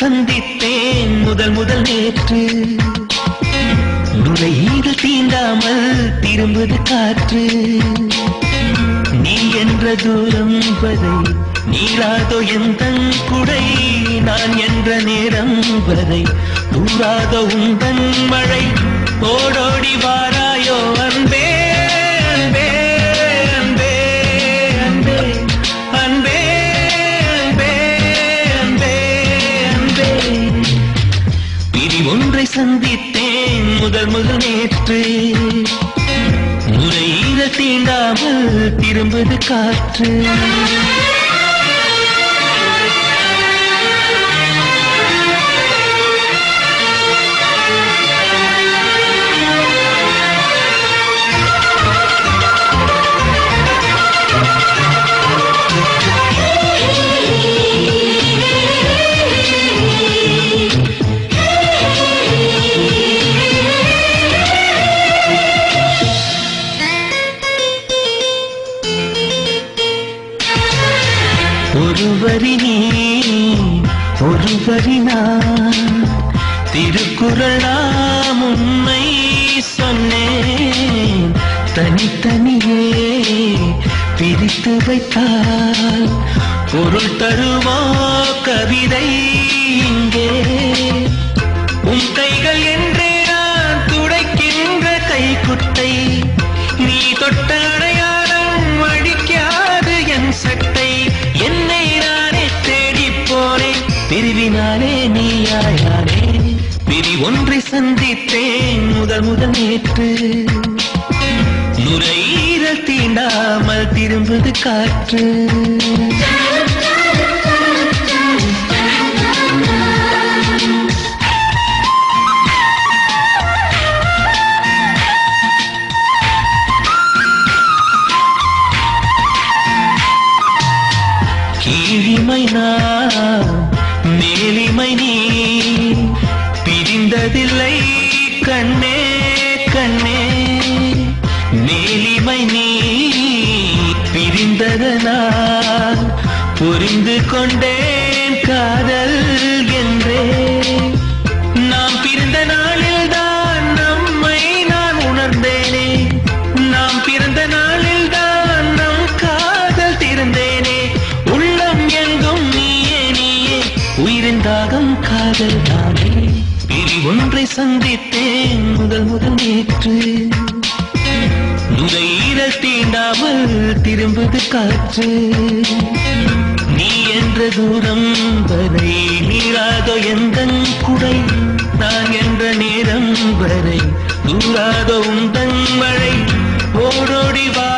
சந்தித்தேன் முதல் முதல் நேற்று. நுரையீரல் தீண்டாமல் திரும்புது காற்று. நீ என்ற தூரம் வரை நீராதோ எந்த குடை நான் என்ற நேரம் வரை தூராதோ உந்தன் மழை. ஓடோடி வாராயோ சந்தித்தேன் முதல் முதல் நேற்று. முறையீர தீண்டாமல் திரும்புது காற்று. ஒரு நீ ஒரு நான். திருக்குறள் நாம் உண்மை சொன்னேன். தனித்தனியே பிரித்து வைத்தால் பொருள் தருவோ கவிதை இங்கே. ஒன்றை சந்தித்தேன் முதல் முதல் நேற்று. நுரையீரல் தீண்டாமல் திரும்புது காற்று. பிரிந்ததில்லை கண்ணே கண்ணே நீலிமை நீ பிரிந்ததனால் புரிந்து கொண்டேன் காதல் என்றே. நாம் பிறந்த நாளில் தான் நம்மை நான் உணர்ந்தேனே. நாம் பிறந்த நாளில் தான் நம் காதல் திறந்தேனே. உள்ளம் எங்கும் நீயே நீயே. உயிரின் தாகம் காதல் தானே. பிரி ஒன்றை சந்தித்தேன் முதல் முதல் நேற்று. நுரையீரல் தீண்டாமல் திரும்புது காற்று. நீ என்ற தூரம் வரை நீராதோ எந்த குடை? நான் என்ற நேரம் வரை தூராதோ உந்தன் மழை? ஓடோடி வா